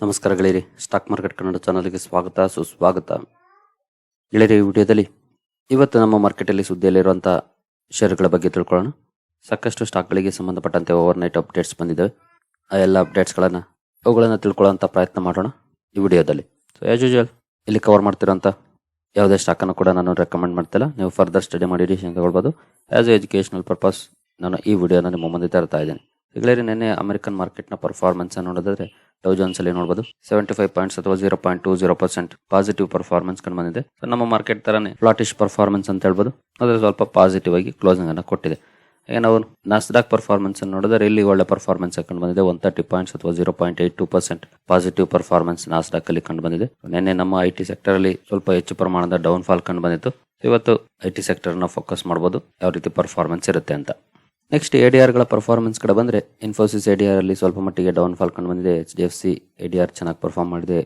ನಮಸ್ಕಾರ ಗೆಳೆಯರಿ. Stock market Kannada ಚಾನಲ್ಗೆ ಸ್ವಾಗತ, ಸುಸ್ವಾಗತ. ಗೆಳೆಯರಿ, ಈ ವಿಡಿಯೋದಲ್ಲಿ ಇವತ್ತು ನಮ್ಮ ಮಾರ್ಕೆಟಲ್ಲಿ ಸುದ್ದಿಯಲ್ಲಿರುವಂಥ ಷೇರುಗಳ ಬಗ್ಗೆ ತಿಳ್ಕೊಳ್ಳೋಣ. ಸಾಕಷ್ಟು ಸ್ಟಾಕ್ಗಳಿಗೆ ಸಂಬಂಧಪಟ್ಟಂತೆ ಓವರ್ ನೈಟ್ ಅಪ್ಡೇಟ್ಸ್ ಬಂದಿದ್ದಾವೆ ಆ ಎಲ್ಲ ಅಪ್ಡೇಟ್ಸ್ಗಳನ್ನು ಅವುಗಳನ್ನು ತಿಳ್ಕೊಳ್ಳೋಂಥ ಪ್ರಯತ್ನ ಮಾಡೋಣ ಈ ವಿಡಿಯೋದಲ್ಲಿ. ಸೊ ಆ್ಯಸ್ ಯೂಶುವಲ್ ಇಲ್ಲಿ ಕವರ್ ಮಾಡ್ತಿರೋಂಥ ಯಾವುದೇ ಸ್ಟಾಕನ್ನು ಕೂಡ ನಾನು ರೆಕಮೆಂಡ್ ಮಾಡ್ತಿಲ್ಲ. ನೀವು ಫರ್ದರ್ ಸ್ಟಡಿ ಮಾಡಿ ಡಿಸಿಷನ್ ತಗೊಳ್ಬೋದು. ಆ್ಯಸ್ ಎ ಎಜುಕೇಷನಲ್ ಪರ್ಪಸ್ ನಾನು ಈ ವಿಡಿಯೋನ ನಿಮ್ಮ ಮುಂದೆ ತರ್ತಾ ಇದ್ದೀನಿ. ಗೆಳೆಯರಿ ನಿನ್ನೆ ಅಮೆರಿಕನ್ ಮಾರ್ಕೆಟ್ನ ಪರ್ಫಾರ್ಮೆನ್ಸ್ ನೋಡೋದಾದ್ರೆ ಡೌ ಜೋನ್ಸ್ ಅಲ್ಲಿ ನೋಡಬಹುದು ಸೆವೆಂಟಿ ಫೈವ್ ಪಾಯಿಂಟ್ಸ್ ಅಥವಾ zero point two zero percent positive performance ಕಂಡು ಬಂದಿದೆ. ನಮ್ಮ ಮಾರ್ಕೆಟ್ ತರನೇ ಫ್ಲಾಟಿಶ್ ಪರ್ಫಾರ್ಮೆನ್ಸ್ ಅಂತ ಹೇಳ್ಬೋದು. ಆದರೆ ಸ್ವಲ್ಪ ಪಾಸಿಟಿವ್ ಆಗಿ ಕ್ಲೋಸಿಂಗ್ ಅನ್ನು ಕೊಟ್ಟಿದೆ. ಈಗ ನಾವು ನಾಸ್ಡಾಕ್ ಪರ್ಫಾರ್ಮೆನ್ಸ್ ಅನ್ನು ನೋಡಿದ್ರೆ ಇಲ್ಲಿ ಒಳ್ಳೆ ಪರ್ಫಾರ್ಮೆನ್ಸ್ ಕಂಡು ಬಂದಿದೆ. ಒನ್ ತರ್ಟಿ ಪಾಯಿಂಟ್ಸ್ ಅಥವಾ zero point eight two percent positive performance Nasdaq ಅಲ್ಲಿ ಕಂಡು ಬಂದಿದೆ. ನಿನ್ನೆ ನಮ್ಮ ಐ ಟಿ ಸೆಕ್ಟರ್ ಅಲ್ಲಿ ಸ್ವಲ್ಪ ಹೆಚ್ಚು ಪ್ರಮಾಣದ ಡೌನ್ ಫಾಲ್ ಕಂಡು ಬಂದಿತ್ತು. ಇವತ್ತು ಐ ಟಿ ಸೆಕ್ಟರ್ನ ಫೋಕಸ್ ಮಾಡಬಹುದು ಯಾವ ರೀತಿ ಪರ್ಫಾರ್ಮೆನ್ಸ್ ಇರುತ್ತೆ ಅಂತ. ನೆಕ್ಸ್ಟ್ ಎ ಡಿ ಆರ್ಗಳ ಪರ್ಫಾರ್ಮೆನ್ಸ್ ಕಡೆ ಬಂದರೆ ಇನ್ಫೋಸಿಸ್ ಎ ಡಿ ಆರಲ್ಲಿ ಸ್ವಲ್ಪ ಮಟ್ಟಿಗೆ ಡೌನ್ ಫಾಲ್ ಕಂಡು ಬಂದಿದೆ. H D F C A D R ಚೆನ್ನಾಗಿ ಪರ್ಫಾರ್ಮ್ ಮಾಡಿದೆ.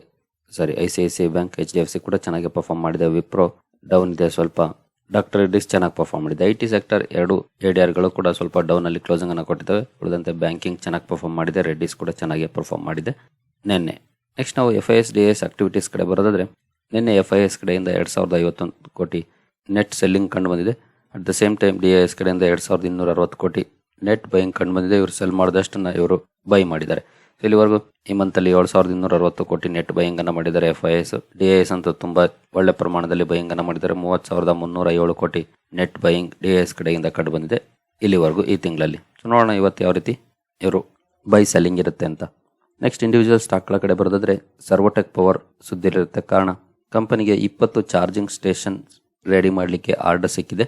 Sorry I C I C I bank H D F C ಕೂಡ ಚೆನ್ನಾಗಿ ಪರ್ಫಾರ್ಮ್ ಮಾಡಿದೆ. ವಿಪ್ರೋ ಡೌನ್ ಇದೆ ಸ್ವಲ್ಪ. ಡಾಕ್ಟರ್ ರೆಡ್ಡಿಸ್ ಚೆನ್ನಾಗಿ ಪರ್ಫಾರ್ಮ್ ಮಾಡಿದೆ. ಐ ಟಿ ಸೆಕ್ಟರ್ ಎರಡು ಎ ಡಿ ಆರ್ಗಳು ಕೂಡ ಸ್ವಲ್ಪ ಡೌನ್ ಅಲ್ಲಿ ಕ್ಲೋಸಿಂಗ್ ಅನ್ನು ಕೊಟ್ಟಿದ್ದಾವೆ. ಉಳಿದಂತೆ ಬ್ಯಾಂಕಿಂಗ್ ಚೆನ್ನಾಗಿ ಪರ್ಫಾರ್ಮ್ ಮಾಡಿದೆ. ರೆಡ್ಡಿಸ್ ಕೂಡ ಚೆನ್ನಾಗಿ ಪರ್ಫಾರ್ಮ್ ಮಾಡಿದೆ. ನಿನ್ನೆ. ನೆಕ್ಸ್ಟ್ ನಾವು F I S D S activities ಕಡೆ ಬರೋದಾದ್ರೆ, ನಿನ್ನೆ ಎಫ್ ಐ ಎಸ್ ಕಡೆಯಿಂದ ಎರಡು ಸಾವಿರದ ಐವತ್ತೊಂದು ಕೋಟಿ ನೆಟ್ ಸೆಲ್ಲಿಂಗ್ ಕಂಡು ಬಂದಿದೆ. At the same time D S ಕಡೆಯಿಂದ ಎರಡು ಸಾವಿರದ ಇನ್ನೂರ ಅರವತ್ತು ಕೋಟಿ ನೆಟ್ ಬೈಯಿಂಗ್ ಕಂಡು ಬಂದಿದೆ. ಇವರು ಸೆಲ್ ಮಾಡಿದಷ್ಟನ್ನ ಇವರು ಬೈ ಮಾಡಿದ್ದಾರೆ. ಇಲ್ಲಿವರೆಗೂ ಈ ಮಂತಲ್ಲಿ ಏಳು ಸಾವಿರದ ಇನ್ನೂರ ಅರವತ್ತು ಕೋಟಿ ನೆಟ್ ಬೈಯಿಂಗ್ ಅನ್ನು ಮಾಡಿದ್ದಾರೆ F I S D S ಅಂತ ತುಂಬಾ ಒಳ್ಳೆ ಪ್ರಮಾಣದಲ್ಲಿ ಬೈಯಿಂಗ್ ಅನ್ನು ಮಾಡಿದ್ದಾರೆ. ಮೂವತ್ತು ಸಾವಿರದ ಮುನ್ನೂರ ಏಳು ಕೋಟಿ ನೆಟ್ ಬೈಯಿಂಗ್ ಡಿ ಎಸ್ ಕಡೆಯಿಂದ ಕಂಡು ಬಂದಿದೆ ಇಲ್ಲಿವರೆಗೂ ಈ ತಿಂಗಳಲ್ಲಿ. ನೋಡೋಣ ಇವತ್ತು ಯಾವ ರೀತಿ ಇವರು ಬೈ ಸೆಲ್ಲಿಂಗ್ ಇರುತ್ತೆ ಅಂತ. ನೆಕ್ಸ್ಟ್ ಇಂಡಿವಿಜುವಲ್ ಸ್ಟಾಕ್ಗಳ ಕಡೆ ಬರೋದಾದ್ರೆ ಸರ್ವೋಟೆಕ್ ಪವರ್ ಸುದ್ದಿಲಿರುತ್ತೆ. ಕಾರಣ ಕಂಪನಿಗೆ ಇಪ್ಪತ್ತು ಚಾರ್ಜಿಂಗ್ ಸ್ಟೇಷನ್ ರೆಡಿ ಮಾಡಲಿಕ್ಕೆ ಆರ್ಡರ್ ಸಿಕ್ಕಿದೆ.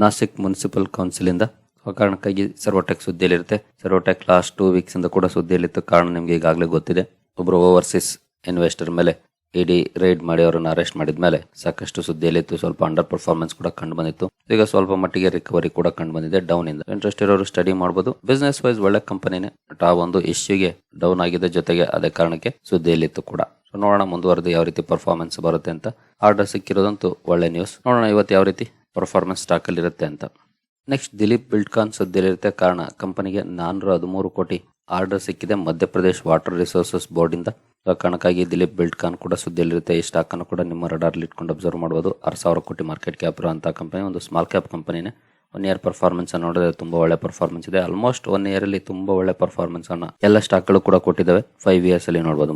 ನಾಸಿಕ್ ಮುನ್ಸಿಪಲ್ ಕೌನ್ಸಿಲಿಂದ ಆ ಕಾರಣಕ್ಕಾಗಿ ಸರ್ವೋಟೆಕ್ ಸುದ್ದಿಯಲ್ಲಿರುತ್ತೆ. ಸರ್ವೋಟೆಕ್ ಲಾಸ್ಟ್ ಟೂ ವೀಕ್ಸ್ ಇಂದ ಕೂಡ ಸುದ್ದಿಯಲ್ಲಿತ್ತು. ಕಾರಣ ನಿಮಗೆ ಈಗಾಗಲೇ ಗೊತ್ತಿದೆ. ಒಬ್ಬರು ಓವರ್ಸೀಸ್ ಇನ್ವೆಸ್ಟರ್ ಮೇಲೆ ಇಡಿ ರೈಡ್ ಮಾಡಿ ಅವರನ್ನು ಅರೆಸ್ಟ್ ಮಾಡಿದ ಮೇಲೆ ಸಾಕಷ್ಟು ಸುದ್ದಿಯಲ್ಲಿತ್ತು. ಸ್ವಲ್ಪ ಅಂಡರ್ ಪರ್ಫಾರ್ಮೆನ್ಸ್ ಕೂಡ ಕಂಡು ಬಂದಿತ್ತು. ಈಗ ಸ್ವಲ್ಪ ಮಟ್ಟಿಗೆ ರಿಕವರಿ ಕೂಡ ಕಂಡು ಬಂದಿದೆ ಡೌನ್ ಇಂದ. ಇಂಟ್ರೆಸ್ಟ್ ಇರೋರು ಸ್ಟಡಿ ಮಾಡಬಹುದು ಬಿಸ್ನೆಸ್ ವೈಸ್ ಒಳ್ಳೆ ಕಂಪನಿನೇ ಬಟ್ ಆ ಒಂದು ಇಶ್ಯೂಗೆ ಡೌನ್ ಆಗಿದೆ. ಜೊತೆಗೆ ಅದೇ ಕಾರಣಕ್ಕೆ ಸುದ್ದಿಯಲ್ಲಿತ್ತು ಕೂಡ. ನೋಡೋಣ ಮುಂದುವರೆದು ಯಾವ ರೀತಿ ಪರ್ಫಾರ್ಮೆನ್ಸ್ ಬರುತ್ತೆ ಅಂತ. ಆರ್ಡರ್ ಸಿಕ್ಕಿರೋದಂತೂ ಒಳ್ಳೆ ನ್ಯೂಸ್ ನೋಡೋಣ ಇವತ್ತು ಯಾವ ರೀತಿ ಪರ್ಫಾರ್ಮೆನ್ಸ್ ಸ್ಟಾಕಲ್ಲಿರುತ್ತೆ ಅಂತ. ನೆಕ್ಸ್ಟ್ ದಿಲೀಪ್ ಬಿಲ್ಡ್ಕಾನ್ ಸುದ್ದಿಯಲ್ಲಿರುತ್ತೆ. ಕಾರಣ, ಕಂಪನಿಗೆ ನಾನ್ನೂರ ಹದಿಮೂರು ಕೋಟಿ ಆರ್ಡರ್ ಸಿಕ್ಕಿದೆ. ಮಧ್ಯಪ್ರದೇಶ್ ವಾಟರ್ ರಿಸೋರ್ಸಸ್ ಬೋರ್ಡಿಂದ ಕಾರಣಕ್ಕಾಗಿ ದಿಲೀಪ್ ಬಿಲ್ಡ್ಕಾನ್ ಕೂಡ ಸುದ್ದಿಯಲ್ಲಿರುತ್ತೆ. ಈ ಸ್ಟಾಕ್ ಅನ್ನು ಕೂಡ ನಿಮ್ಮ ರಡಾರ್ಲಿ ಇಟ್ಕೊಂಡು ಅಬ್ಸರ್ವ್ ಮಾಡ್ಬೋದು. ಆರು ಸಾವಿರ ಕೋಟಿ ಮಾರ್ಕೆಟ್ ಕ್ಯಾಪ್ ಅಂತ ಕಂಪನಿ ಒಂದು ಸ್ಮಾಲ್ ಕ್ಯಾಪ್ ಕಂಪನಿನೇ ಒನ್ ಇಯರ್ ಪರ್ಫಾರ್ಮೆನ್ಸ್ ನೋಡಿದ್ರೆ ತುಂಬ ಒಳ್ಳೆ ಪರ್ಫಾರ್ಮೆನ್ಸ್ ಇದೆ. ಆಲ್ಮೋಸ್ಟ್ ಒನ್ ಇಯರ್ ಅಲ್ಲಿ ತುಂಬಾ ಒಳ್ಳೆ ಪರ್ಫಾರ್ಮೆನ್ಸ್ ಅನ್ನ ಎಲ್ಲ ಸ್ಟಾಕ್ಗಳು ಕೂಡ ಕೊಟ್ಟಿದ್ದಾವೆ. ಫೈವ್ ಇಯರ್ಸ್ ಅಲ್ಲಿ ನೋಡಬಹುದು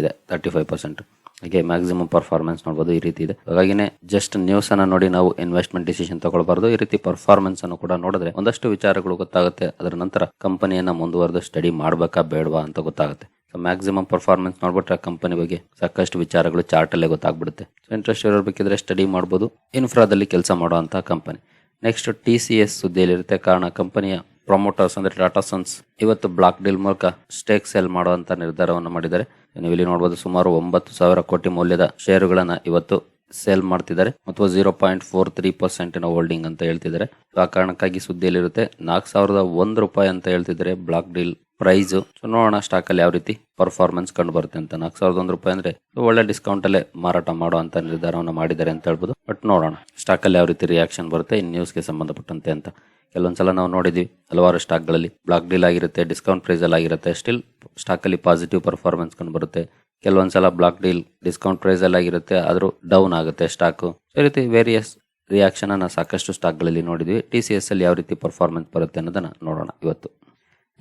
ಇದೆ ತರ್ಟಿ ಫೈವ್ ಪರ್ಸೆಂಟ್ ಹಾಗೆ ಮ್ಯಾಕ್ಸಿಮಮ್ ಪರ್ಫಾರ್ಮೆನ್ಸ್ ನೋಡಬಹುದು ಈ ರೀತಿ ಇದೆ. ಹಾಗಾಗಿನೇ ಜಸ್ಟ್ ನ್ಯೂಸ್ ಅನ್ನ ನೋಡಿ ನಾವು ಇನ್ವೆಸ್ಟ್ಮೆಂಟ್ ಡಿಸಿಷನ್ ತಗೊಳ್ಬಾರ್ದು. ಈ ರೀತಿ ಪರ್ಫಾರ್ಮೆನ್ಸ್ ಅನ್ನು ಕೂಡ ನೋಡಿದ್ರೆ ಒಂದಷ್ಟು ವಿಚಾರಗಳು ಗೊತ್ತಾಗುತ್ತೆ. ಅದರ ನಂತರ ಕಂಪನಿಯನ್ನ ಮುಂದುವರೆದು ಸ್ಟಡಿ ಮಾಡಬೇಕಾ ಬೇಡವಾ ಅಂತ ಗೊತ್ತಾಗುತ್ತೆ. ಸೊ ಮ್ಯಾಕ್ಸಿಮಮ್ ಪರ್ಫಾರ್ಮೆನ್ಸ್ ನೋಡ್ಬಿಟ್ರೆ ಕಂಪನಿ ಬಗ್ಗೆ ಸಾಕಷ್ಟು ವಿಚಾರಗಳು ಚಾರ್ಟ್ ಅಲ್ಲೇ ಗೊತ್ತಾಗ್ಬಿಡುತ್ತೆ. ಸೊ ಇಂಟ್ರೆಸ್ಟ್ ಇರಬೇಕಿದ್ರೆ ಸ್ಟಡಿ ಮಾಡಬಹುದು ಇನ್ಫ್ರಾದಲ್ಲಿ ಕೆಲಸ ಮಾಡುವಂತಹ company next T C S ಸುದ್ದಿಯಲ್ಲಿರುತ್ತೆ. ಕಾರಣ ಕಂಪನಿಯ ಪ್ರೊಮೋಟರ್ಸ್ ಅಂದ್ರೆ ಟಾಟಾ ಸನ್ಸ್ ಇವತ್ತು ಬ್ಲಾಕ್ ಡೀಲ್ ಮೂಲಕ ಸ್ಟೇಕ್ ಸೆಲ್ ಮಾಡುವಂತ ನಿರ್ಧಾರವನ್ನು ಮಾಡಿದ್ದಾರೆ. ನೀವು ಇಲ್ಲಿ ನೋಡಬಹುದು ಸುಮಾರು ಒಂಬತ್ತು ಸಾವಿರ ಕೋಟಿ ಮೌಲ್ಯದ ಶೇರುಗಳನ್ನ ಇವತ್ತು ಸೇಲ್ ಮಾಡ್ತಿದ್ದಾರೆ ಅಥವಾ zero point four three percent holding ಅಂತ ಹೇಳ್ತಿದ್ದಾರೆ. ಆ ಕಾರಣಕ್ಕಾಗಿ ಸುದ್ದಿಯಲ್ಲಿರುತ್ತೆ, ನಾಲ್ಕು ಸಾವಿರದ ಒಂದು ರೂಪಾಯಿ ಅಂತ ಹೇಳ್ತಿದ್ದಾರೆ ಬ್ಲಾಕ್ ಡೀಲ್ ಪ್ರೈಸ್ ನೋಡೋಣ ಸ್ಟಾಕ್ ಅಲ್ಲಿ ಯಾವ ರೀತಿ ಪರ್ಫಾರ್ಮೆನ್ಸ್ ಕಂಡು ಬರುತ್ತೆ ಅಂತ. ನಾಲ್ಕು ಸಾವಿರದ ಒಂದು ರೂಪಾಯಿ ಅಂದ್ರೆ ಒಳ್ಳೆ ಡಿಸ್ಕೌಂಟ್ ಅಲ್ಲೇ ಮಾರಾಟ ಮಾಡೋ ಅಂತ ನಿರ್ಧಾರವನ್ನು ಮಾಡಿದ್ದಾರೆ ಅಂತ ಹೇಳ್ಬೋದು. ಬಟ್ ನೋಡೋಣ ಸ್ಟಾಕ್ ಅಲ್ಲಿ ಯಾವ ರೀತಿ ರಿಯಾಕ್ಷನ್ ಬರುತ್ತೆ ಈ ನ್ಯೂಸ್ಗೆ ಸಂಬಂಧಪಟ್ಟಂತೆ ಅಂತ. ಕೆಲವೊಂದ್ಸಲ ನಾವು ನೋಡಿದ್ವಿ, ಹಲವಾರು ಸ್ಟಾಕ್ಗಳಲ್ಲಿ. ಬ್ಲಾಕ್ ಡೀಲ್ ಆಗಿರುತ್ತೆ, ಡಿಸ್ಕೌಂಟ್ ಪ್ರೈಸ್ ಅಲ್ಲಿ ಆಗಿರುತ್ತೆ. ಸ್ಟಿಲ್ ಸ್ಟಾಕ್ ಅಲ್ಲಿ ಪಾಸಿಟಿವ್ ಪರ್ಫಾರ್ಮೆನ್ಸ್ ಕಂಡು ಬರುತ್ತೆ. ಕೆಲವೊಂದ್ಸಲ ಬ್ಲಾಕ್ ಡೀಲ್, ಡಿಸ್ಕೌಂಟ್ ಪ್ರೈಸ್ ಅಲ್ಲಿ ಆಗಿರುತ್ತೆ, ಆದರೂ ಡೌನ್ ಆಗುತ್ತೆ ಸ್ಟಾಕು. ಈ ರೀತಿ ವೇರಿಯಸ್ ರಿಯಾಕ್ಷನ್ ಸಾಕಷ್ಟು ಸ್ಟಾಕ್ಗಳಲ್ಲಿ ನೋಡಿದ್ವಿ. ಟಿ ಸಿ ಎಸ್ ಅಲ್ಲಿ ಯಾವ ರೀತಿ ಪರ್ಫಾರ್ಮೆನ್ಸ್ ಬರುತ್ತೆ ಅನ್ನೋದನ್ನ ನೋಡೋಣ ಇವತ್ತು.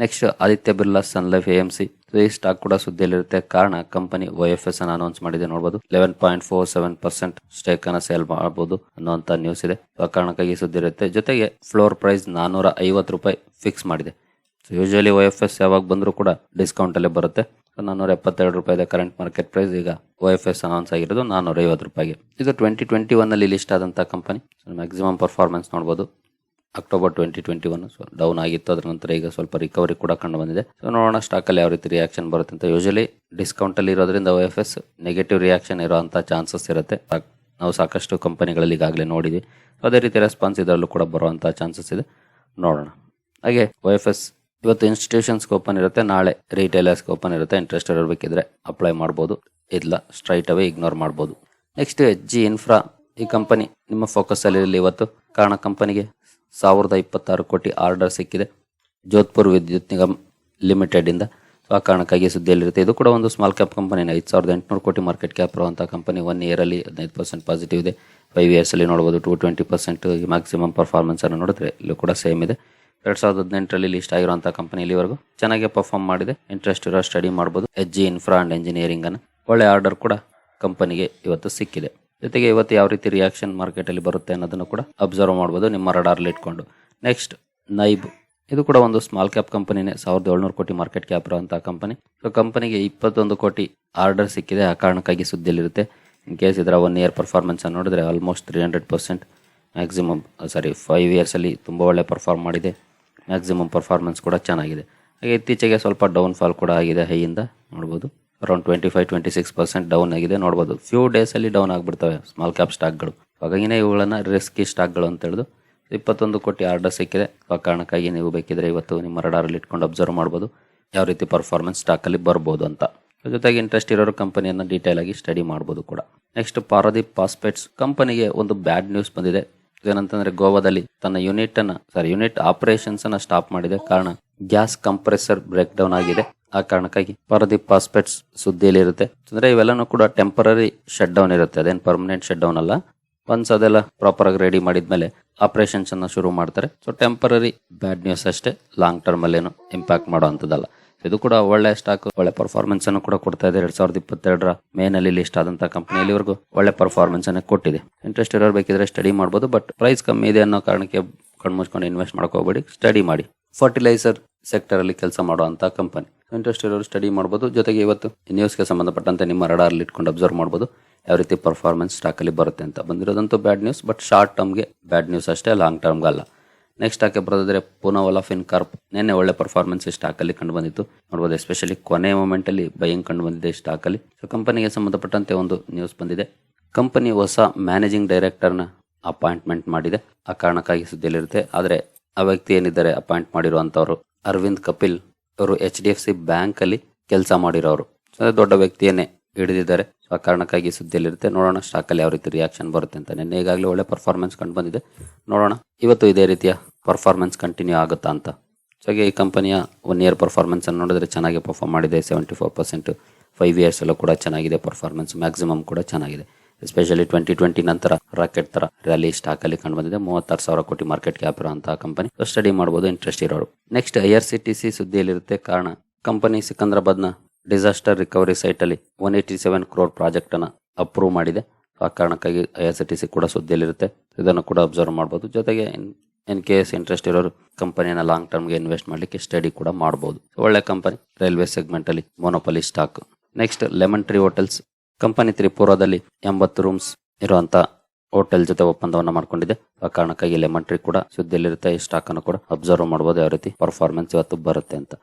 Next Aditya Birla Sun Life A C. ಈ ಸ್ಟಾಕ್ ಕೂಡ ಸುದ್ದಿಯಲ್ಲಿರುತ್ತೆ. ಕಾರಣ ಕಂಪನಿ ವೈ ಎಫ್ ಎಸ್ ಅನ್ನು ಅನೌನ್ಸ್ ಮಾಡಿದೆ. ನೋಡಬಹುದು eleven point four seven percent stake ಅನ್ನ ಸೇಲ್ ಮಾಡಬಹುದು ಅನ್ನುವಂತ ನ್ಯೂಸ್ ಇದೆ. ಆ ಕಾರಣಕ್ಕಾಗಿ ಸುದ್ದಿ ಇರುತ್ತೆ. ಜೊತೆಗೆ ಫ್ಲೋರ್ ಪ್ರೈಸ್ ನಾನೂರ ಐವತ್ತು ರೂಪಾಯಿ ಫಿಕ್ಸ್ ಮಾಡಿದೆ. ಯೂಶುವಲಿ ಒ ಎಫ್ ಎಸ್ ಯಾವಾಗ ಬಂದರೂ ಕೂಡ ಡಿಸ್ಕೌಂಟ್ ಅಲ್ಲೇ ಬರುತ್ತೆ. ನಾನ್ನೂರ ಎಪ್ಪತ್ತೆರಡು ರೂಪಾಯಿ ಕರೆಂಟ್ ಮಾರ್ಕೆಟ್ ಪ್ರೈಸ್ ಈಗ ಒ ಎಫ್ ಎಸ್ ಅನೌನ್ಸ್ ಆಗಿರೋದು ನಾನ್ನೂರ ಐವತ್ತು ರೂಪಾಯಿಗೆ. ಇದು ಟ್ವೆಂಟಿ ಟ್ವೆಂಟಿ ಒನ್ ಅಲ್ಲಿ ಲಿಸ್ಟ್ ಆದಂತಹ ಕಂಪನಿ ಮ್ಯಾಕ್ಸಿಮಮ್ ಪರ್ಫಾರ್ಮೆನ್ಸ್ ನೋಡಬಹುದು October twenty twenty one down ಆಗಿತ್ತು. ಅದರ ನಂತರ ಈಗ ಸ್ವಲ್ಪ ರಿಕವರಿ ಕೂಡ ಕಂಡು ಬಂದಿದೆ. ಸೊ ನೋಡೋಣ ಸ್ಟಾಕ್ ಅಲ್ಲಿ ಯಾವ ರೀತಿ ರಿಯಾಕ್ಷನ್ ಬರುತ್ತೆ ಅಂತ. ಯೂಶಲಿ ಡಿಸ್ಕೌಂಟ್ ಅಲ್ಲಿ ಇರೋದ್ರಿಂದ O F S negative reaction ಇರೋಂತ chances ಇರುತ್ತೆ. ನಾವು ಸಾಕಷ್ಟು ಕಂಪನಿಗಳಲ್ಲಿ ಈಗಾಗಲೇ ನೋಡಿದ್ವಿ. ಅದೇ ರೀತಿ ರೆಸ್ಪಾನ್ಸ್ ಇದರಲ್ಲೂ ಕೂಡ ಬರುವಂಥ ಚಾನ್ಸಸ್ ಇದೆ. ನೋಡೋಣ. ಹಾಗೆ ಓ ಎಫ್ ಎಸ್ ಇವತ್ತು ಇನ್ಸ್ಟಿಟ್ಯೂಷನ್ಸ್ಗೆ ಓಪನ್ ಇರುತ್ತೆ. ನಾಳೆ ರಿಟೇಲರ್ಸ್ಗೆ ಓಪನ್ ಇರುತ್ತೆ. ಇಂಟ್ರೆಸ್ಟ್ ಇರಬೇಕಿದ್ರೆ ಅಪ್ಲೈ ಮಾಡ್ಬೋದು. ಇಲ್ಲ ಸ್ಟ್ರೈಟ್ ಅವೇ ಇಗ್ನೋರ್ ಮಾಡ್ಬೋದು. ನೆಕ್ಸ್ಟ್ ಜಿ ಇನ್ಫ್ರಾ ಈ ಕಂಪನಿ ನಿಮ್ಮ ಫೋಕಸ್ ಅಲ್ಲಿ ಇವತ್ತು. ಕಾರಣ ಕಂಪನಿಗೆ ಸಾವಿರದ ಇಪ್ಪತ್ತಾರು ಕೋಟಿ ಆರ್ಡರ್ ಸಿಕ್ಕಿದೆ. ಜೋಧ್ಪುರ್ ವಿದ್ಯುತ್ ನಿಗಮ್ ಲಿಮಿಟೆಡ್ ಇಂದ ಸೊ ಆ ಕಾರಣಕ್ಕಾಗಿ ಸುದ್ದಿಯಲ್ಲಿರುತ್ತೆ. ಇದು ಕೂಡ ಒಂದು ಸ್ಮಾಲ್ ಕ್ಯಾಪ್ ಕಂಪನಿ ಐದು ಸಾವಿರದ ಎಂಟುನೂರು ಕೋಟಿ ಮಾರ್ಕೆಟ್ ಕ್ಯಾಪ್ ಇರುವಂಥ ಕಂಪನಿ ಒನ್ ಇಯರಲ್ಲಿ ಹದಿನೈದು ಪರ್ಸೆಂಟ್ ಪಾಸಿಟಿವ್ ಇದೆ. ಫೈವ್ ಇಯರ್ಸಲ್ಲಿ ನೋಡ್ಬೋದು two twenty percent maximum performance ಅನ್ನು ನೋಡಿದ್ರೆ ಇಲ್ಲೂ ಕೂಡ ಸೇಮ್ ಇದೆ. ಎರಡು ಸಾವಿರದ ಹದಿನೆಂಟರಲ್ಲಿ ಲಿಸ್ಟ್ ಆಗಿರುವಂಥ ಕಂಪನಿ ಇಲ್ಲಿವರೆಗೂ ಚೆನ್ನಾಗಿ ಪರ್ಫಾರ್ಮ್ ಮಾಡಿದೆ. ಇಂಟ್ರೆಸ್ಟ್ ಇರೋ ಸ್ಟಡಿ ಮಾಡ್ಬೋದು. H G infra and engineering ಅನ್ನು. ಒಳ್ಳೆ ಆರ್ಡರ್ ಕೂಡ ಕಂಪನಿಗೆ ಇವತ್ತು ಸಿಕ್ಕಿದೆ. ಜೊತೆಗೆ ಇವತ್ತು ಯಾವ ರೀತಿ ರಿಯಾಕ್ಷನ್ ಮಾರ್ಕೆಟಲ್ಲಿ ಬರುತ್ತೆ ಅನ್ನೋದನ್ನು ಕೂಡ ಅಬ್ಸರ್ವ್ ಮಾಡ್ಬೋದು, ನಿಮ್ಮ ರಡಾರ್ಲಿ ಇಟ್ಕೊಂಡು. ನೆಕ್ಸ್ಟ್ ನೈಬ್ ಇದು ಕೂಡ ಒಂದು ಸ್ಮಾಲ್ ಕ್ಯಾಪ್ ಕಂಪನಿನೇ ಸಾವಿರದ ಏಳ್ನೂರು ಕೋಟಿ ಮಾರ್ಕೆಟ್ ಕ್ಯಾಪ್ ಇರುವಂತಹ ಕಂಪನಿ ಸೊ ಕಂಪನಿಗೆ ಇಪ್ಪತ್ತೊಂದು ಕೋಟಿ ಆರ್ಡರ್ ಸಿಕ್ಕಿದೆ, ಆ ಕಾರಣಕ್ಕಾಗಿ ಸುದ್ದಿಯಲ್ಲಿರುತ್ತೆ. ಇನ್ ಕೇಸ್ ಇದರ ಒನ್ ಇಯರ್ ಪರ್ಫಾರ್ಮೆನ್ಸ್ ಅನ್ನು ನೋಡಿದ್ರೆ almost three hundred percent maximum sorry five ಇಯರ್ಸಲ್ಲಿ ತುಂಬ ಒಳ್ಳೆ ಪರ್ಫಾರ್ಮ್ ಮಾಡಿದೆ. ಮ್ಯಾಕ್ಸಿಮಮ್ ಪರ್ಫಾರ್ಮೆನ್ಸ್ ಕೂಡ ಚೆನ್ನಾಗಿದೆ. ಹಾಗೆ ಇತ್ತೀಚೆಗೆ ಸ್ವಲ್ಪ ಡೌನ್ ಫಾಲ್ ಕೂಡ ಆಗಿದೆ, ಹೈಯಿಂದ ನೋಡ್ಬೋದು. Around twenty five twenty six percent down ಆಗಿದೆ. ನೋಡ್ಬೋದು. ಫ್ಯೂ ಡೇಸಲ್ಲಿ ಡೌನ್ ಆಗಿಬಿಡ್ತವೆ ಸ್ಮಾಲ್ ಕ್ಯಾಪ್ ಸ್ಟಾಕ್ಗಳು ಹಾಗಾಗಿನೇ ಇವುಗಳನ್ನು ರಿಸ್ಕಿ ಸ್ಟಾಕ್ಗಳು ಅಂತ ಹೇಳಿದು ಇಪ್ಪತ್ತೊಂದು ಕೋಟಿ ಆರ್ಡರ್ ಸಿಕ್ಕಿದೆ. ಆ ಕಾರಣಕ್ಕಾಗಿ ನೀವು ಬೇಕಿದ್ರೆ ಇವತ್ತು ನಿಮ್ಮ ರಡಾರಲ್ಲಿ ಇಟ್ಕೊಂಡು ಅಬ್ಸರ್ವ್ ಮಾಡ್ಬೋದು. ಯಾವ ರೀತಿ ಪರ್ಫಾರ್ಮೆನ್ಸ್ ಸ್ಟಾಕಲ್ಲಿ ಬರ್ಬೋದು ಅಂತ. ಜೊತೆಗೆ ಇಂಟ್ರೆಸ್ಟ್ ಇರೋರು ಕಂಪನಿಯನ್ನು ಡೀಟೇಲ್ ಆಗಿ ಸ್ಟಡಿ ಮಾಡ್ಬೋದು ಕೂಡ. ನೆಕ್ಸ್ಟ್ ಪಾರದೀಪ್ ಪಾಸ್ಪೇಟ್ಸ್ ಕಂಪನಿಗೆ ಒಂದು ಬ್ಯಾಡ್ ನ್ಯೂಸ್ ಬಂದಿದೆ. ಏನಂತಂದ್ರೆ ಗೋವಾದಲ್ಲಿ ತನ್ನ ಯೂನಿಟ್ ಅನ್ನ ಸಾರಿ ಯೂನಿಟ್ ಆಪರೇಷನ್ಸ್ ಅನ್ನ ಸ್ಟಾಪ್ ಮಾಡಿದೆ. ಕಾರಣ, ಗ್ಯಾಸ್ ಕಂಪ್ರೆಸರ್ ಬ್ರೇಕ್ ಡೌನ್ ಆಗಿದೆ. ಆ ಕಾರಣಕ್ಕಾಗಿ ಪರದೀಪ್ ಪಾಸ್ಪೆಟ್ಸ್ ಸುದ್ದಿಯಲ್ಲಿ ಇರುತ್ತೆ ಅಂದ್ರೆ ಇವೆಲ್ಲನೂ ಕೂಡ ಟೆಂಪರರಿ ಶಟ್ ಡೌನ್ ಇರುತ್ತೆ. ಅದೇನು ಪರ್ಮನೆಂಟ್ ಶಟ್ ಡೌನ್ ಅಲ್ಲ. ಒನ್ಸ್ ಅದೆಲ್ಲ ಪ್ರಾಪರ್ ಆಗಿ ರೆಡಿ ಮಾಡಿದ್ಮೇಲೆ ಆಪರೇಷನ್ಸ್ ಅನ್ನ ಶುರು ಮಾಡ್ತಾರೆ. ಸೊ ಟೆಂಪರರಿ ಬ್ಯಾಡ್ ನ್ಯೂಸ್ ಅಷ್ಟೇ ಲಾಂಗ್ ಟರ್ಮ್ ಅಲ್ಲಿ ಏನು ಇಂಪ್ಯಾಕ್ಟ್ ಮಾಡುವಂತದ್ದಲ್ಲ ಇದು ಕೂಡ ಒಳ್ಳೆ ಸ್ಟಾಕ್ ಒಳ್ಳೆ ಪರ್ಫಾರ್ಮೆನ್ಸ್ ಅನ್ನು ಕೂಡ ಕೊಡ್ತಾ ಇದೆ. ಎರಡ್ ಸಾವಿರದ ಇಪ್ಪತ್ತೆರಡರ ಮೇನಲ್ಲಿ ಲಿಸ್ಟ್ ಆದಂತಹ ಕಂಪನಿಯಲ್ಲಿವರೆಗೂ ಒಳ್ಳೆ ಪರ್ಫಾರ್ಮೆನ್ಸ್ ಅನ್ನು ಕೊಟ್ಟಿದೆ. ಇಂಟ್ರೆಸ್ಟ್ ಇರೋರು ಬೇಕಿದ್ರೆ ಸ್ಟಡಿ ಮಾಡಬಹುದು ಬಟ್ ಪ್ರೈಸ್ ಕಮ್ಮಿ ಇದೆ ಅನ್ನೋ ಕಾರಣಕ್ಕೆ ಕಣ್ಮುಚ್ಕೊಂಡು ಇನ್ವೆಸ್ಟ್ ಮಾಡ್ಕೋಬೇಡಿ ಸ್ಟಡಿ ಮಾಡಿ. ಫರ್ಟಿಲೈಸರ್ ಸೆಕ್ಟರ್ ಅಲ್ಲಿ ಕೆಲಸ ಮಾಡುವಂತ ಕಂಪನಿ ಇಂಟ್ರೆಸ್ಟ್ ಇರೋರು ಸ್ಟಡಿ ಮಾಡ್ಬೋದು. ಜೊತೆಗೆ ಇವತ್ತು ನ್ಯೂಸ್ಗೆ ಸಂಬಂಧಪಟ್ಟಂತೆ ನಿಮ್ಮ ರಡಾರ್ಲಿ ಇಟ್ಕೊಂಡು ಅಬ್ಸರ್ವ್ ಮಾಡಬಹುದು ಯಾವ ರೀತಿ ಪರ್ಫಾರ್ಮೆನ್ಸ್ ಸ್ಟಾಕ್ ಅಲ್ಲಿ ಬರುತ್ತೆ ಅಂತ. ಬಂದಿರೋದಂತೂ ಬ್ಯಾಡ್ ನ್ಯೂಸ್ ಬಟ್ ಶಾರ್ಟ್ ಟರ್ಮ್ಗೆ ಬ್ಯಾಡ್ ನ್ಯೂಸ್ ಅಷ್ಟೇ ಲಾಂಗ್ ಟರ್ಮ್ಗೆ ಅಲ್ಲ. ನೆಕ್ಸ್ಟ್ ಹಾಕಿ ಬರೋದಾದ್ರೆ ಪೂನಾವಲಾ ಫಿನ್ ಕಾರ್ಪ್ ನಿನ್ನೆ ಒಳ್ಳೆ ಪರ್ಫಾರ್ಮೆನ್ಸ್ ಸ್ಟಾಕ್ ಅಲ್ಲಿ ಕಂಡು ಬಂದಿತ್ತು. ನೋಡಬಹುದು ಎಸ್ಪೆಷಲಿ ಕೊನೆ ಮೊಮೆಂಟ್ ಅಲ್ಲಿ ಬೈಯಿಂಗ್ ಕಂಡು ಬಂದಿದೆ ಸ್ಟಾಕ್ ಅಲ್ಲಿ. ಸೊ ಕಂಪನಿಗೆ ಸಂಬಂಧಪಟ್ಟಂತೆ ಒಂದು ನ್ಯೂಸ್ ಬಂದಿದೆ. ಕಂಪನಿ ಹೊಸ ಮ್ಯಾನೇಜಿಂಗ್ ಡೈರೆಕ್ಟರ್ನ ಅಪಾಯಿಂಟ್ಮೆಂಟ್ ಮಾಡಿದೆ. ಆ ಕಾರಣಕ್ಕಾಗಿ ಸುದ್ದಿಯಲ್ಲಿರುತ್ತೆ. ಆದ್ರೆ ಆ ವ್ಯಕ್ತಿ ಏನಿದ್ದಾರೆ ಅಪಾಯಿಂಟ್ ಮಾಡಿರುವಂಥವ್ರು? ಅರವಿಂದ್ ಕಪಿಲ್ ಅವರು H D F C bank ಅಲ್ಲಿ ಕೆಲಸ ಮಾಡಿರೋರು. ದೊಡ್ಡ ವ್ಯಕ್ತಿಯನ್ನೇ ಹಿಡಿದಿದ್ದಾರೆ. ಸೊ, ಆ ಕಾರಣಕ್ಕಾಗಿ ಸುದ್ದಿಯಲ್ಲಿರುತ್ತೆ. ನೋಡೋಣ ಸ್ಟಾಕ್ ಅಲ್ಲಿ ಯಾವ ರೀತಿ ರಿಯಾಕ್ಷನ್ ಬರುತ್ತೆ ಅಂತ. ನಿನ್ನೆ ಈಗಾಗಲೇ ಒಳ್ಳೆ ಪರ್ಫಾರ್ಮೆನ್ಸ್ ಕಂಡು ಬಂದಿದೆ. ನೋಡೋಣ. ಇವತ್ತು ಇದೇ ರೀತಿಯ ಪರ್ಫಾರ್ಮೆನ್ಸ್ ಕಂಟಿನ್ಯೂ ಆಗುತ್ತಾ ಅಂತ. ಸೊ, ಹಾಗೆ ಈ ಕಂಪನಿಯ ಒನ್ ಇಯರ್ ಪರ್ಫಾರ್ಮೆನ್ಸ್ ಅನ್ನು ನೋಡಿದ್ರೆ ಚೆನ್ನಾಗಿ ಪರ್ಫಾರ್ಮ್ ಮಾಡಿದೆ. Seventy four percent five years ಎಲ್ಲ ಕೂಡ ಚೆನ್ನಾಗಿದೆ. ಪರ್ಫಾರ್ಮೆನ್ಸ್ ಮ್ಯಾಕ್ಸಿಮಮ್ ಕೂಡ ಚೆನ್ನಾಗಿದೆ. ಎಸ್ಪೆಷಲಿ ಟ್ವೆಂಟಿ ಟ್ವೆಂಟಿ ನಂತರ ರಾಕೆಟ್ ತರ ರ್ಯಾಲಿ ಸ್ಟಾಕ್ ಅಲ್ಲಿ ಕಂಡು ಬಂದಿದೆ ಮೂವತ್ತಾರು ಸಾವಿರ ಕೋಟಿ ಮಾರ್ಕೆಟ್ ಕ್ಯಾಪ್ ಇರುವಂತಹ ಕಂಪನಿ ಸ್ಟಡಿ ಮಾಡಬಹುದು ಇಂಟ್ರೆಸ್ಟ್ ಇರೋರು. Next I R C T C ಸುದ್ದಿಯಲ್ಲಿರುತ್ತೆ. ಕಾರಣ ಕಂಪನಿ ಸಿಕಂದ್ರಾಬಾದ್ನ ಡಿಸಾಸ್ಟರ್ ರಿಕವರಿ ಸೈಟ್ ಅಲ್ಲಿ one eighty seven crore project ಅನ್ನ ಅಪ್ರೂವ್ ಮಾಡಿದೆ. ಆ ಕಾರಣಕ್ಕಾಗಿ I R C T C ಕೂಡ ಸುದ್ದಿಯಲ್ಲಿರುತ್ತೆ. ಇದನ್ನು ಕೂಡ ಅಬ್ಸರ್ವ್ ಮಾಡಬಹುದು ಜೊತೆಗೆ, ಇನ್ ಕೇಸ್ ಇಂಟ್ರೆಸ್ಟ್ ಇರೋರು ಕಂಪನಿಯನ್ನ ಲಾಂಗ್ ಟರ್ಮ್ಗೆ ಇನ್ವೆಸ್ಟ್ ಮಾಡಲಿಕ್ಕೆ ಸ್ಟಡಿ ಕೂಡ ಮಾಡಬಹುದು ಒಳ್ಳೆ ಕಂಪನಿ ರೈಲ್ವೆ ಸೆಗ್ಮೆಂಟ್ ಅಲ್ಲಿ monopoly stock next Lemon Tree Hotels company ತ್ರಿಪುರಾದಲ್ಲಿ ಎಂಬತ್ತು ರೂಮ್ಸ್ ಇರುವಂತ ಹೋಟೆಲ್ ಜೊತೆ ಒಪ್ಪಂದವನ್ನ ಮಾಡಿಕೊಂಡಿದೆ. ಆ ಕಾರಣಕ್ಕಾಗಿ ಲೆಮನ್ ಟ್ರೀ ಕೂಡ ಸುದ್ದಿಯಲ್ಲಿರುತ್ತೆ. ಈ ಸ್ಟಾಕ್ ಅನ್ನು ಕೂಡ ಅಬ್ಸರ್ವ್ ಮಾಡಬಹುದು ಯಾವ ರೀತಿ ಪರ್ಫಾರ್ಮೆನ್ಸ್ ಇವತ್ತು ಬರುತ್ತೆ ಅಂತ.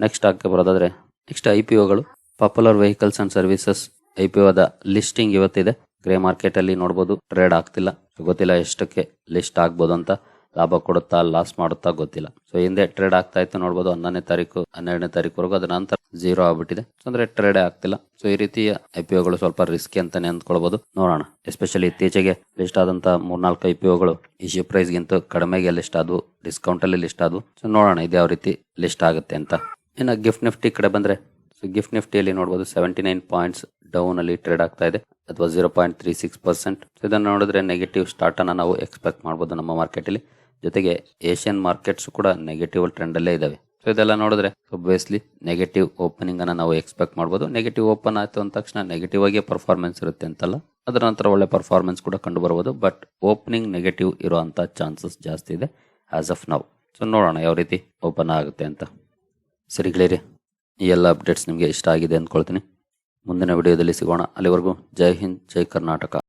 ನೆಕ್ಸ್ಟ್ ಸ್ಟಾಕ್ ಬರೋದಾದ್ರೆ next I P ಒಗಳು Popular Vehicles and Services I P ಒದ ಲಿಸ್ಟಿಂಗ್ ಇವತ್ತಿದೆ. ಗ್ರೇ ಮಾರ್ಕೆಟ್ ಅಲ್ಲಿ ನೋಡಬಹುದು ಟ್ರೇಡ್ ಆಗ್ತಿಲ್ಲ. ಗೊತ್ತಿಲ್ಲ ಎಷ್ಟಕ್ಕೆ ಲಿಸ್ಟ್ ಆಗ್ಬೋದು ಅಂತ. ಲಾಭ ಕೊಡುತ್ತಾ ಲಾಸ್ ಮಾಡುತ್ತಾ ಗೊತ್ತಿಲ್ಲ. ಸೊ ಹಿಂದೆ ಟ್ರೇಡ್ ಆಗ್ತಾ ಇತ್ತು ನೋಡಬಹುದು ಹನ್ನೊಂದನೇ ತಾರೀಕು, ಹನ್ನೆರಡನೇ ತಾರೀಕುವರೆಗೂ ಅದರ ನಂತರ ಜೀರೋ ಆಗ್ಬಿಟ್ಟಿದೆ. ಅಂದ್ರೆ ಟ್ರೇಡ್ ಆಗ್ತಿಲ್ಲ. ಸೊ ಈ ರೀತಿಯ ಐ ಪಿ ಸ್ವಲ್ಪ ರಿಸ್ಕಿ ಅಂತಾನೆ ಅಂದ್ಕೊಳ್ಬಹುದು ನೋಡೋಣ. ಎಸ್ಪೆಷಲಿ ಇತ್ತೀಚೆಗೆ ಲಿಸ್ಟ್ ಆದಂತ ಮೂರ್ನಾಲ್ಕು ಐ ಪಿ ಒಗಳು ಇಶ್ಯೂ ಪ್ರೈಸ್ ಗಿಂತ ಕಡಿಮೆಗೆ ಲಿಸ್ಟ್ ಆದವು ಡಿಸ್ಕೌಂಟ್ ಅಲ್ಲಿ ಲಿಸ್ಟ್ ಆದವು. ಸೊ ನೋಡೋಣ ಇದು ಯಾವ ರೀತಿ ಲಿಸ್ಟ್ ಆಗುತ್ತೆ ಅಂತ. ಇನ್ನು ಗಿಫ್ಟ್ ನಿಫ್ಟಿ ಕಡೆ ಬಂದ್ರೆ ಸೊ ಗಿಫ್ಟ್ ನಿಫ್ಟಿಯಲ್ಲಿ ನೋಡಬಹುದು ಸೆವೆಂಟಿ ನೈನ್ ಪಾಯಿಂಟ್ಸ್ ಡೌನ್ ಅಲ್ಲಿ ಟ್ರೇಡ್ ಆಗ್ತಾ ಇದೆ. ಅಥವಾ zero point three six percent ಇದನ್ನು ನೋಡಿದ್ರೆ ನೆಗೆಟಿವ್ ಸ್ಟಾರ್ಟ್ ಅನ್ನ ನಾವು ಎಕ್ಸ್ಪೆಕ್ಟ್ ಮಾಡಬಹುದು ನಮ್ಮ ಮಾರ್ಕೆಟ್ ಅಲ್ಲಿ. ಜೊತೆಗೆ ಏಷ್ಯನ್ ಮಾರ್ಕೆಟ್ಸ್ ಕೂಡ ನೆಗೆಟಿವ್ ಟ್ರೆಂಡ್ ಅಲ್ಲೇ ಇದಾವೆ. ಸೊ ಇದೆಲ್ಲ ನೋಡಿದ್ರೆ ಒಬ್ವಿಯಸ್ಲಿ ನೆಗೆಟಿವ್ ಓಪನಿಂಗ್ ಅನ್ನ ನಾವು ಎಕ್ಸ್ಪೆಕ್ಟ್ ಮಾಡಬಹುದು ನೆಗೆಟಿವ್ ಓಪನ್ ಆಯ್ತು ಅಂದ ತಕ್ಷಣ ನೆಗೆಟಿವ್ ಆಗಿ ಪರ್ಫಾರ್ಮೆನ್ಸ್ ಇರುತ್ತೆ ಅಂತಲ್ಲ. ಅದರ ನಂತರ ಒಳ್ಳೆ ಪರ್ಫಾರ್ಮೆನ್ಸ್ ಕೂಡ ಕಂಡು ಬರಬಹುದು ಬಟ್ ಓಪನಿಂಗ್ ನೆಗೆಟಿವ್ ಇರುವಂಥ ಚಾನ್ಸಸ್ ಜಾಸ್ತಿ ಇದೆ ಆಸ್ ಆಫ್ ನೌ ಸೊ ನೋಡೋಣ ಯಾವ ರೀತಿ ಓಪನ್ ಆಗುತ್ತೆ ಅಂತ. ಸರಿ ಗೆಳೆಯರಿ, ಈ ಎಲ್ಲ ಅಪ್ಡೇಟ್ಸ್ ನಿಮಗೆ ಇಷ್ಟ ಆಗಿದೆ ಅಂದ್ಕೊಳ್ತೀನಿ. ಮುಂದಿನ ವಿಡಿಯೋದಲ್ಲಿ ಸಿಗೋಣ. ಅಲ್ಲಿವರೆಗೂ ಜೈ ಹಿಂದ್, ಜೈ ಕರ್ನಾಟಕ.